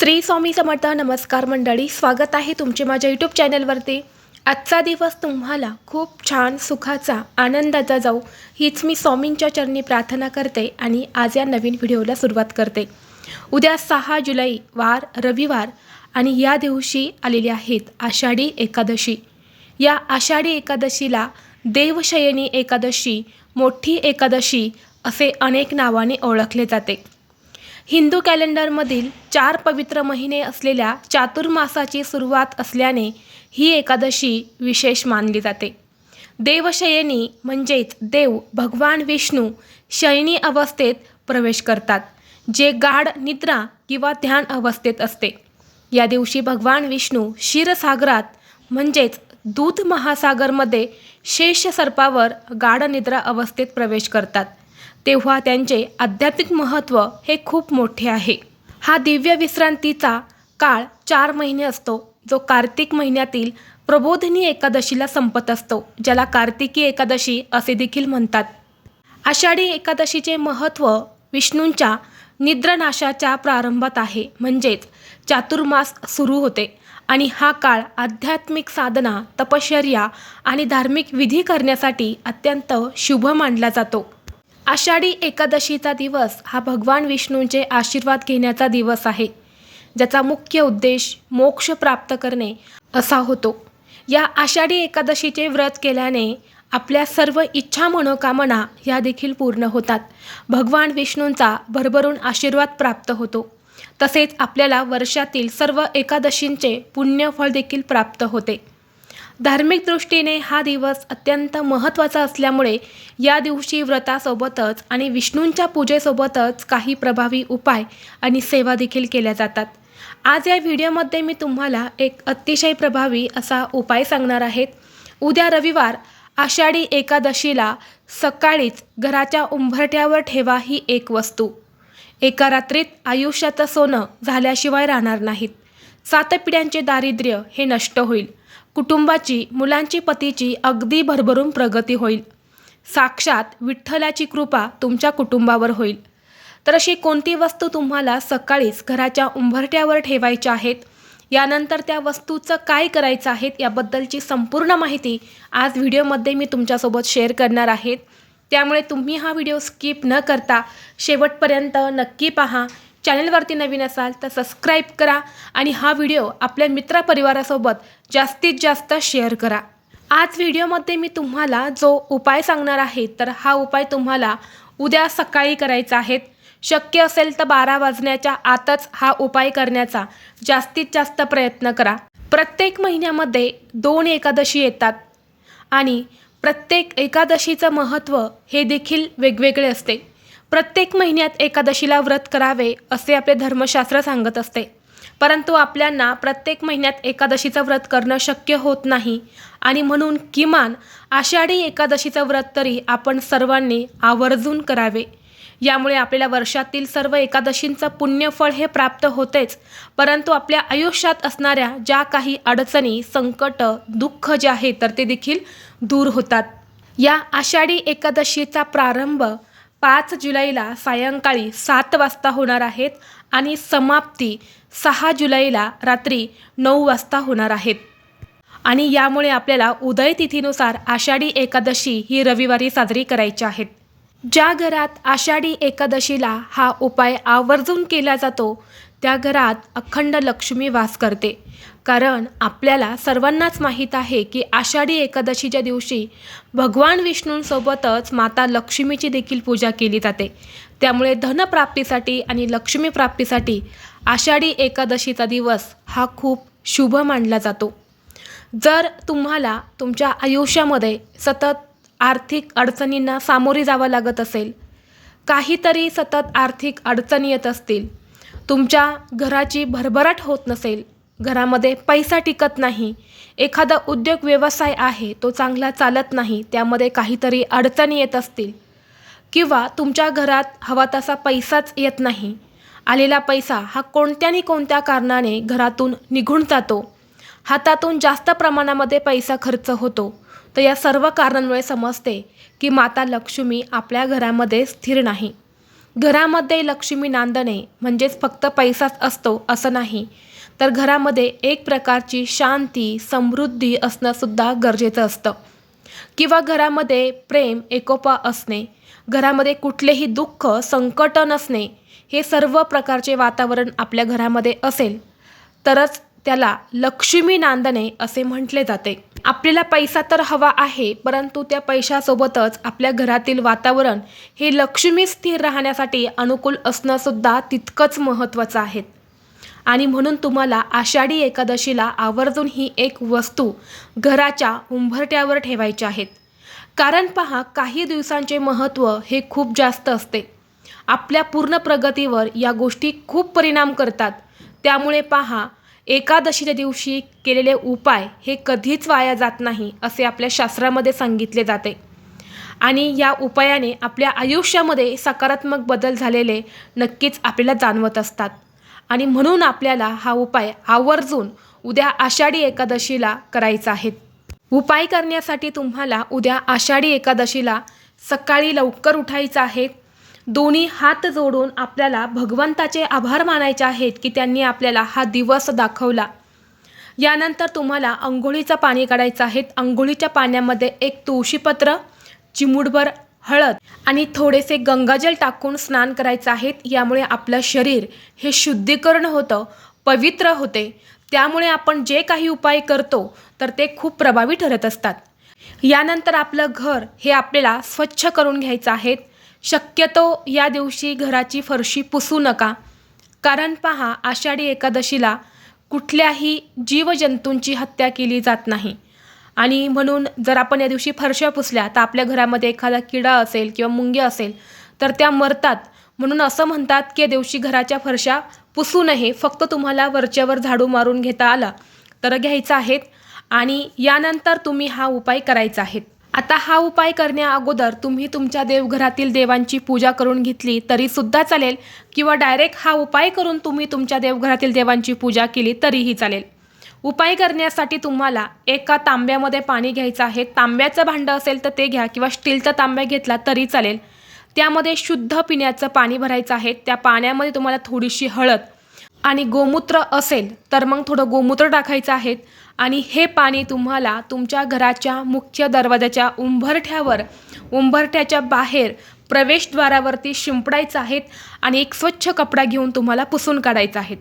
श्री स्वामी समर्थ नमस्कार मंडळी स्वागत आहे तुमचे माझ्या यूट्यूब चॅनलवरती आजचा दिवस तुम्हाला खूप छान सुखाचा आनंदाचा जाऊ हीच मी स्वामींच्या चरणी प्रार्थना करते आणि आज या नवीन व्हिडिओला सुरुवात करते. उद्या सहा जुलै वार रविवार आणि या दिवशी आलेली आहेत आषाढी एकादशी. या आषाढी एकादशीला देवशयनी एकादशी मोठी एकादशी असे अनेक नावाने ओळखले जाते. हिंदू कॅलेंडरमधील चार पवित्र महिने असलेल्या चातुर्मासाची सुरुवात असल्याने ही एकादशी विशेष मानली जाते. देवशयनी म्हणजेच देव भगवान विष्णू शयनी अवस्थेत प्रवेश करतात जे गाढ निद्रा किंवा ध्यान अवस्थेत असते. या दिवशी भगवान विष्णू क्षीरसागरात म्हणजेच दूध महासागरमध्ये शेष सर्पावर गाढ निद्रा अवस्थेत प्रवेश करतात. तेव्हा त्यांचे आध्यात्मिक महत्त्व हे खूप मोठे आहे. हा दिव्य विश्रांतीचा काळ चार महिने असतो जो कार्तिक महिन्यातील प्रबोधिनी एकादशीला संपत असतो ज्याला कार्तिकी एकादशी असे देखील म्हणतात. आषाढी एकादशीचे महत्त्व विष्णूंच्या निद्रनाशाच्या प्रारंभात आहे म्हणजेच चातुर्मास सुरू होते आणि हा काळ आध्यात्मिक साधना तपश्चर्या आणि धार्मिक विधी करण्यासाठी अत्यंत शुभ मानला जातो. आषाढी एकादशीचा दिवस हा भगवान विष्णूंचे आशीर्वाद घेण्याचा दिवस आहे ज्याचा मुख्य उद्देश मोक्ष प्राप्त करणे असा होतो. या आषाढी एकादशीचे व्रत केल्याने आपल्या सर्व इच्छा मनोकामना ह्या देखील पूर्ण होतात. भगवान विष्णूंचा भरभरून आशीर्वाद प्राप्त होतो. तसेच आपल्याला वर्षातील सर्व एकादशींचे पुण्यफळ देखील प्राप्त होते. धार्मिक दृष्टीने हा दिवस अत्यंत महत्त्वाचा असल्यामुळे या दिवशी व्रतासोबतच आणि विष्णूंच्या पूजेसोबतच काही प्रभावी उपाय आणि सेवा देखील केल्या जातात. आज या व्हिडिओमध्ये मी तुम्हाला एक अतिशय प्रभावी असा उपाय सांगणार आहेत उद्या रविवार आषाढी एकादशीला सकाळीच घराच्या उंबरठ्यावर ठेवा ही एक वस्तू. एका रात्रीत आयुष्याचं सोनं झाल्याशिवाय राहणार नाहीत. सात पिढ्यांचे दारिद्र्य हे नष्ट होईल. कुटुंबाची मुलांची पतीची अगदी भरभरून प्रगती होईल. साक्षात विठ्ठलाची कृपा तुमच्या कुटुंबावर होईल. तर अशी कोणती वस्तू तुम्हाला सकाळीच घराच्या उंबरट्यावर ठेवायच्या आहेत? यानंतर त्या वस्तूचं काय करायचं आहे याबद्दलची संपूर्ण माहिती आज व्हिडिओमध्ये मी तुमच्यासोबत शेअर करणार आहेत त्यामुळे तुम्ही हा व्हिडिओ स्किप न करता शेवटपर्यंत नक्की पहा. चॅनलवरती नवीन असाल तर सबस्क्राईब करा आणि हा व्हिडिओ आपल्या मित्रपरिवारासोबत जास्तीत जास्त शेअर करा. आज व्हिडिओमध्ये मी तुम्हाला जो उपाय सांगणार आहे तर हा उपाय तुम्हाला उद्या सकाळी करायचा आहे. शक्य असेल तर बारा वाजण्याच्या आतच हा उपाय करण्याचा जास्तीत जास्त प्रयत्न करा. प्रत्येक महिन्यामध्ये दोन एकादशी येतात आणि प्रत्येक एकादशीचं महत्त्व हे देखील वेगवेगळे असते. प्रत्येक महिन्यात एकादशीला व्रत करावे असे आपले धर्मशास्त्र सांगत असते. परंतु आपल्यांना प्रत्येक महिन्यात एकादशीचं व्रत करणं शक्य होत नाही. आणि म्हणून किमान आषाढी एकादशीचं व्रत तरी आपण सर्वांनी आवर्जून करावे. यामुळे आपल्याला वर्षातील सर्व एकादशींचं पुण्यफळ हे प्राप्त होतेच. परंतु आपल्या आयुष्यात असणाऱ्या ज्या काही अडचणी संकट दुःख जे आहे तर ते देखील दूर होतात. या आषाढी एकादशीचा प्रारंभ पाच जुलैला सायंकाळी सात वाजता होणार आहेत आणि समाप्ती सहा जुलैला रात्री नऊ वाजता होणार आहेत. आणि यामुळे आपल्याला उदय तिथीनुसार आषाढी एकादशी ही रविवारी साजरी करायची आहेत ज्या घरात आषाढी एकादशीला हा उपाय आवर्जून केला जातो त्या घरात अखंड लक्ष्मी वास करते. कारण आपल्याला सर्वांनाच माहीत आहे की आषाढी एकादशीच्या दिवशी भगवान विष्णूंसोबतच माता लक्ष्मीची देखील पूजा केली जाते. त्यामुळे धनप्राप्तीसाठी आणि लक्ष्मीप्राप्तीसाठी आषाढी एकादशीचा दिवस हा खूप शुभ मानला जातो. जर तुम्हाला तुमच्या आयुष्यामध्ये सतत आर्थिक अडचणींना सामोरे जावं लागत असेल काहीतरी सतत आर्थिक अडचणी येत असतील तुमच्या घराची भरभराट होत नसेल घरामध्ये पैसा टिकत नाही. एखादा उद्योग व्यवसाय आहे तो चांगला चालत नाही त्यामध्ये काहीतरी अडचणी येत असतील. किंवा तुमच्या घरात हवा तसा पैसाच येत नाही. आलेला पैसा हा कोणत्यानी कोणत्या कारणाने घरातून निघून जातो? हातातून जास्त प्रमाणामध्ये पैसा खर्च होतो. तर या सर्व कारणांमुळे समजते की माता लक्ष्मी आपल्या घरामध्ये स्थिर नाही. घरामध्ये लक्ष्मी नांदणे म्हणजेच फक्त पैसाच असतो असं नाही. तर घरामध्ये एक प्रकारची शांती समृद्धी असणंसुद्धा गरजेचं असतं. किंवा घरामध्ये प्रेम एकोपा असणे घरामध्ये कुठलेही दुःख संकट नसणे हे सर्व प्रकारचे वातावरण आपल्या घरामध्ये असेल तरच त्याला लक्ष्मी नांदणे असे म्हटले जाते. आपल्याला पैसा तर हवा आहे परंतु त्या पैशासोबतच आपल्या घरातील वातावरण हे लक्ष्मी स्थिर राहण्यासाठी अनुकूल असणंसुद्धा तितकंच महत्त्वाचं आहे. आणि म्हणून तुम्हाला आषाढी एकादशीला आवर्जून ही एक वस्तू घराच्या उंबरट्यावर ठेवायची आहेत. कारण पहा काही दिवसांचे महत्त्व हे खूप जास्त असते. आपल्या पूर्ण प्रगतीवर या गोष्टी खूप परिणाम करतात. त्यामुळे पहा एकादशीच्या दिवशी केलेले उपाय हे कधीच वाया जात नाही असे आपल्या शास्त्रामध्ये सांगितले जाते. आणि या उपायाने आपल्या आयुष्यामध्ये सकारात्मक बदल झालेले नक्कीच आपल्याला जाणवत असतात. आणि म्हणून आपल्याला हा उपाय आवर्जून उद्या आषाढी एकादशीला करायचा आहे. उपाय करण्यासाठी तुम्हाला उद्या आषाढी एकादशीला सकाळी लवकर उठायचं आहे. दोन्ही हात जोडून आपल्याला भगवंताचे आभार मानायचे आहेत की त्यांनी आपल्याला हा दिवस दाखवला. यानंतर तुम्हाला अंघोळीचं पाणी काढायचं आहे. अंघोळीच्या पाण्यामध्ये एक तुळशीपत्र चिमुडभर हळद आणि थोडेसे गंगाजल टाकून स्नान करायचं आहे. यामुळे आपलं शरीर हे शुद्धीकरण होतं पवित्र होते. त्यामुळे आपण जे काही उपाय करतो तर ते खूप प्रभावी ठरत असतात. यानंतर आपलं घर हे आपल्याला स्वच्छ करून घ्यायचं आहे. शक्यतो या दिवशी घराची फरशी पुसू नका. कारण पहा आषाढी एकादशीला कुठल्याही जीवजंतूंची हत्या केली जात नाही. आणि म्हणून जर आपण या दिवशी फरशा पुसल्या तर आपल्या घरामध्ये एखादा किडा असेल किंवा मुंग्या असेल तर त्या मरतात. म्हणून असं म्हणतात की या दिवशी घराच्या फरशा पुसू नये फक्त तुम्हाला वरच्यावर झाडू मारून घेता आला तर घ्यायचा आहेत आणि यानंतर तुम्ही हा उपाय करायचा आहे आता हा उपाय करण्या अगोदर तुम्ही तुमच्या देवघरातील देवांची पूजा करून घेतली तरीसुद्धा चालेल किंवा डायरेक्ट हा उपाय करून तुम्ही तुमच्या देवघरातील देवांची पूजा केली तरीही चालेल. उपाय करण्यासाठी तुम्हाला एका तांब्यामध्ये पाणी घ्यायचं आहे. तांब्याचं भांडं असेल तर ते घ्या किंवा स्टीलचा तांब्या घेतला तरी चालेल. त्यामध्ये शुद्ध पिण्याचं पाणी भरायचं आहे. त्या पाण्यामध्ये तुम्हाला थोडीशी हळद आणि गोमूत्र असेल तर मग थोडं गोमूत्र टाकायचं आहे आणि हे पाणी तुम्हाला तुमच्या घराच्या मुख्य दरवाजाच्या उंबरठ्यावर उंबरठ्याच्या बाहेर प्रवेशद्वारावरती शिंपडायचं आहेत आणि एक स्वच्छ कपडा घेऊन तुम्हाला पुसून काढायचं आहे.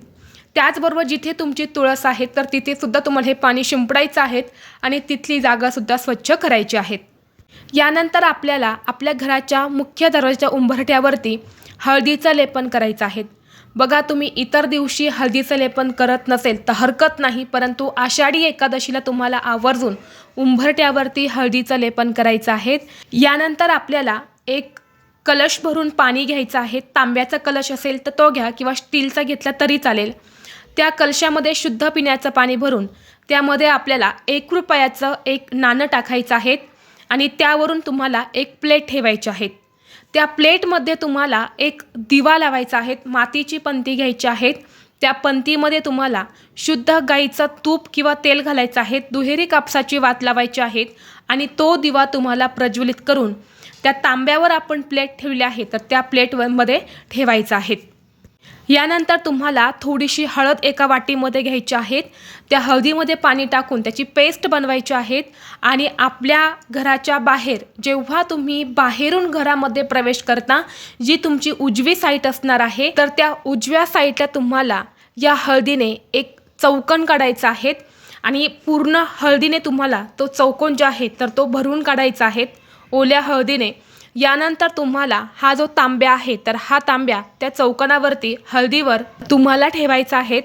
त्याचबरोबर जिथे तुमची तुळस आहे तर तिथे सुद्धा तुम्हाला हे पाणी शिंपडायचं आहे आणि तिथली जागासुद्धा स्वच्छ करायची आहेत यानंतर आपल्याला आपल्या घराच्या मुख्य दरवाजाच्या उंबरठ्यावरती हळदीचं लेपन करायचं आहे. बघा तुम्ही इतर दिवशी हळदीचं लेपन करत नसेल तर हरकत नाही परंतु आषाढी एकादशीला तुम्हाला आवर्जून उंबरट्यावरती हळदीचं लेपन करायचं आहे. यानंतर आपल्याला एक कलश भरून पाणी घ्यायचं आहे. तांब्याचा कलश असेल तर तो घ्या किंवा स्टीलचा घेतला तरी चालेल. त्या कलशामध्ये शुद्ध पिण्याचं पाणी भरून त्यामध्ये आपल्याला एक रुपयाचं एक नाणं टाकायचं आहे आणि त्यावरून तुम्हाला एक प्लेट ठेवायची आहेत. त्या प्लेटमध्ये तुम्हाला एक दिवा लावायचा आहे मातीची पंती घ्यायची आहेत. त्या पंतीमध्ये तुम्हाला शुद्ध गाईचं तूप किंवा तेल घालायचं आहे दुहेरी कापसाची वात लावायची आहेत आणि तो दिवा तुम्हाला प्रज्वलित करून त्या तांब्यावर आपण प्लेट ठेवली आहे तर त्या प्लेटमध्ये ठेवायचं आहेत यानंतर तुम्हाला थोडीशी हळद एका वाटीमध्ये घ्यायची आहेत. त्या हळदीमध्ये पाणी टाकून त्याची पेस्ट बनवायची आहेत आणि आपल्या घराच्या बाहेर जेव्हा तुम्ही बाहेरून घरामध्ये प्रवेश करता जी तुमची उजवी साईट असणार आहे तर त्या उजव्या साईटला तुम्हाला या हळदीने एक चौकन काढायचा आहे आणि पूर्ण हळदीने तुम्हाला तो चौकोन जो आहे तर तो भरून काढायचा आहे. ओल्या हळदीने यानंतर तुम्हाला हा जो तांब्या आहे तर हा तांब्या त्या चौकनावरती हळदीवर तुम्हाला ठेवायचा आहे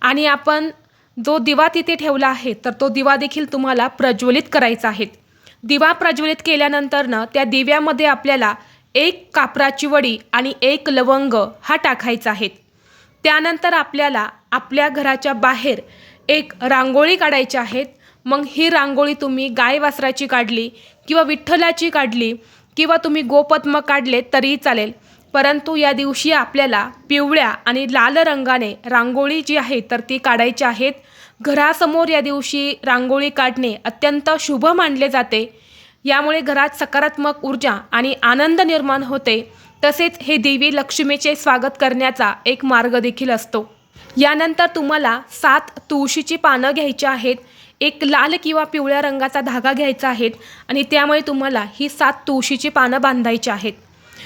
आणि आपण जो दिवा तिथे ठेवला आहे तर तो दिवा देखील तुम्हाला प्रज्वलित करायचा आहे. दिवा प्रज्वलित केल्यानंतरनं त्या दिव्यामध्ये आपल्याला एक कापराची वडी आणि एक लवंग हा टाकायचा आहे. त्यानंतर आपल्याला आपल्या घराच्या बाहेर एक रांगोळी काढायची आहेत मग ही रांगोळी तुम्ही गाय वासराची काढली किंवा विठ्ठलाची काढली किंवा तुम्ही गोपद्म काढले तरीही चालेल. परंतु या दिवशी आपल्याला पिवळ्या आणि लाल रंगाने रांगोळी जी आहे तर ती काढायची आहेत घरासमोर या दिवशी रांगोळी काढणे अत्यंत शुभ मानले जाते. यामुळे घरात सकारात्मक ऊर्जा आणि आनंद निर्माण होते. तसेच हे देवी लक्ष्मीचे स्वागत करण्याचा एक मार्ग देखील असतो. यानंतर तुम्हाला सात तुळशीची पानं घ्यायची आहेत. एक लाल किंवा पिवळ्या रंगाचा धागा घ्यायचा आहे आणि त्यामुळे तुम्हाला ही सात तुळशीची पानं बांधायची आहेत.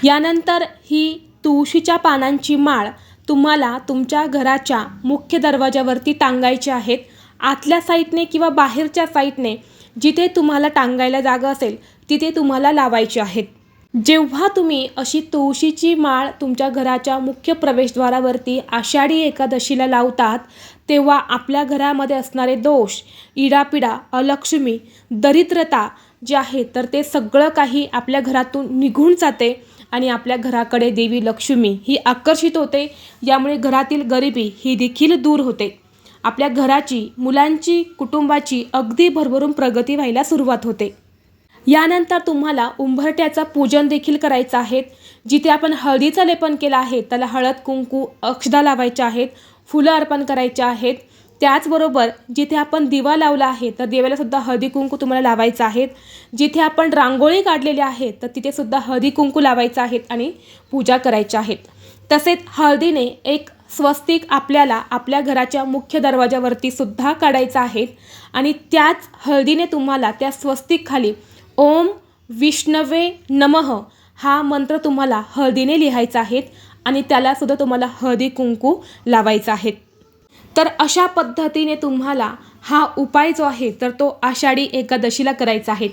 यानंतर ही तुळशीच्या पानांची माळ तुम्हाला तुमच्या घराच्या मुख्य दरवाजावरती टांगायची आहेत. आतल्या साईडने किंवा बाहेरच्या साईडने जिथे तुम्हाला टांगायला जागा असेल तिथे तुम्हाला लावायची आहेत. जेव्हा तुम्ही अशी तुळशीची माळ तुमच्या घराच्या मुख्य प्रवेशद्वारावरती आषाढी एकादशीला लावतात तेव्हा आपल्या घरामध्ये असणारे दोष इडापिडा अलक्ष्मी दरिद्रता जे आहे तर ते सगळं काही आपल्या घरातून निघून जाते आणि आपल्या घराकडे देवी लक्ष्मी ही आकर्षित होते. यामुळे घरातील गरिबी ही देखील दूर होते. आपल्या घराची मुलांची कुटुंबाची अगदी भरभरून प्रगती व्हायला सुरुवात होते. यानंतर तुम्हाला उंबरट्याचं पूजन देखील करायचं आहे. जिथे आपण हळदीचं लेपन केलं आहे त्याला हळद कुंकू अक्षदा लावायच्या आहेत. फुलं अर्पण करायचे आहेत. त्याचबरोबर जिथे आपण दिवा लावला आहे तर देवालासुद्धा हळदीकुंकू हळदी कुंकू तुम्हाला लावायचं आहेत. जिथे आपण रांगोळी काढलेली आहे तर तिथेसुद्धा हळदीकुंकू हळदी कुंकू लावायचं आहेत आणि पूजा करायच्या आहेत. तसेच हळदीने एक स्वस्तिक आपल्याला आपल्या घराच्या मुख्य दरवाजावरती सुद्धा काढायचं आहे आणि त्याच हळदीने तुम्हाला त्या स्वस्तिकखाली ओम विष्णवे नमः हा मंत्र तुम्हाला हळदीने लिहायचा आहे. आणि त्यालासुद्धा तुम्हाला हळदी कुंकू लावायचा आहे. तर अशा पद्धतीने तुम्हाला हा उपाय जो आहे तर तो आषाढी एकादशीला करायचा आहे.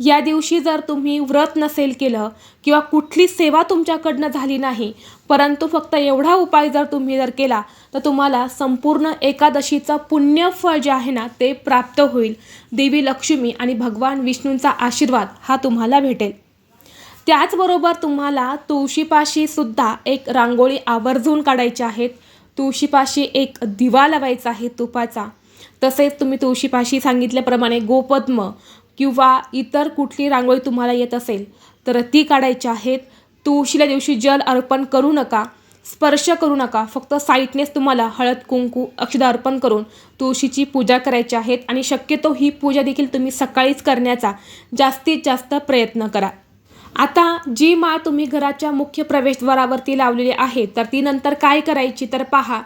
या दिवशी जर तुम्ही व्रत नसेल केलं किंवा कुठली सेवा तुमच्याकडनं झाली नाही परंतु फक्त एवढा उपाय जर तुम्ही जर केला तर तुम्हाला संपूर्ण एकादशीचं पुण्यफळ जे आहे ना ते प्राप्त होईल. देवी लक्ष्मी आणि भगवान विष्णूंचा आशीर्वाद हा तुम्हाला भेटेल. त्याचबरोबर तुम्हाला तुळशीपाशी सुद्धा एक रांगोळी आवर्जून काढायची आहेत तुळशीपाशी एक दिवा लावायचा आहे तुपाचा. तसेच तुम्ही तुळशीपाशी सांगितल्याप्रमाणे गोपद्म किंवा इतर कुठली रांगोळी तुम्हाला येत असेल तर ती काढायची आहेत तुळशीला दिवशी जल अर्पण करू नका स्पर्श करू नका फक्त साईटनेच तुम्हाला हळद कुंकू अक्षदा अर्पण करून तुळशीची पूजा करायची आहेत आणि शक्यतो ही पूजा देखील तुम्ही सकाळीच करण्याचा जास्तीत जास्त प्रयत्न करा. आता जी माळ तुम्ही घराच्या मुख्य प्रवेशद्वारावरती लावलेली आहे तर ती नंतर काय करायची तर पहा.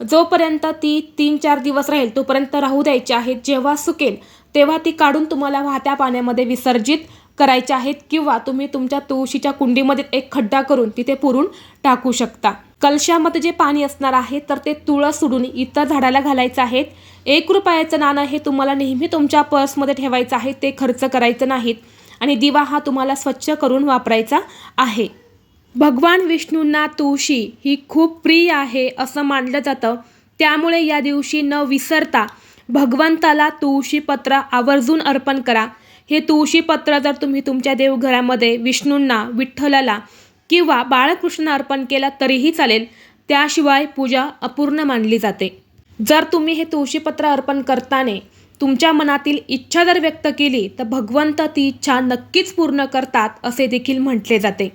जोपर्यंत ती तीन चार दिवस राहील तोपर्यंत राहू द्यायची आहे. जेव्हा सुकेल तेव्हा ती काढून तुम्हाला वाहत्या पाण्यामध्ये विसर्जित करायचे आहेत किंवा तुम्ही तुमच्या तुळशीच्या कुंडीमध्ये एक खड्डा करून तिथे पुरून टाकू शकता. कलशामध्ये जे पाणी असणार आहे तर ते तुळस सोडून इतर झाडाला घालायचं आहेत एक रुपयाचं नाणं हे तुम्हाला नेहमी तुमच्या पर्समध्ये ठेवायचं आहे ते खर्च करायचं नाहीत. आणि दिवा हा तुम्हाला स्वच्छ करून वापरायचा आहे. भगवान विष्णूंना तुळशी ही खूप प्रिय आहे असं मानलं जातं. त्यामुळे या दिवशी न विसरता भगवंताला तुळशीपत्र आवर्जून अर्पण करा. हे तुळशीपत्र जर तुम्ही तुमच्या देवघरामध्ये विष्णूंना विठ्ठलाला किंवा बाळकृष्ण अर्पण केला तरीही चालेल. त्याशिवाय पूजा अपूर्ण मानली जाते. जर तुम्ही हे तुळशीपत्र अर्पण करताना तुमच्या मनातील इच्छा जर व्यक्त केली तर भगवंत ती इच्छा नक्कीच पूर्ण करतात असे देखील म्हटले जाते.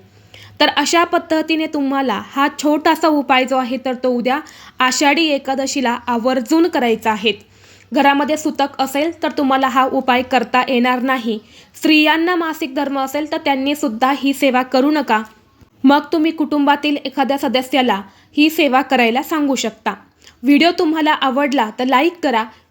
तर अशा पद्धतीने तुम्हाला हा छोटासा उपाय जो आहे तर तो उद्या आषाढी एकादशीला आवर्जून करायचा आहे. घरामध्ये सुतक असेल तर तुम्हाला हा उपाय करता येणार नाही. स्त्रियांना मासिक धर्म असेल तर त्यांनी सुद्धा ही सेवा करू नका. मग तुम्ही कुटुंबातील एखाद्या सदस्याला ही सेवा करायला सांगू शकता. व्हिडिओ तुम्हाला आवडला तर लाईक करा.